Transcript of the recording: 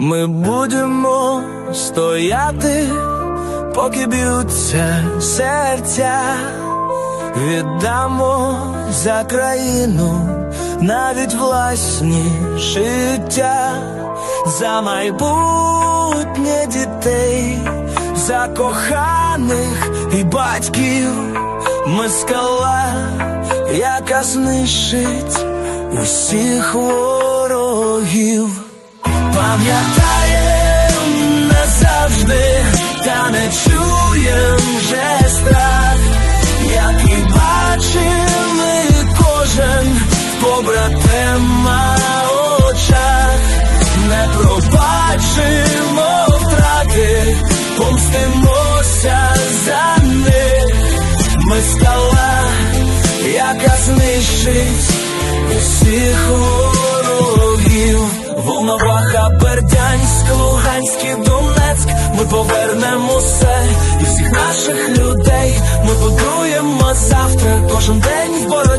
Ми будемо стояти, поки б'ються серця, віддамо за країну навіть власні життя, за майбутнє дітей, за коханих і батьків. Ми скала, яка знищить усіх ворогів. Пам'ятаєм назавжди, та не чуєм вже страх, який бачив ми кожен в побратима очах, не пробачимо втрати, помстимося за них. Ми скала, яка знищить усіх. Волноваха, Бердянськ, Луганськ і Донецьк. Ми повернемо все і всіх наших людей. Ми будуємо завтра кожен день в боротьбі.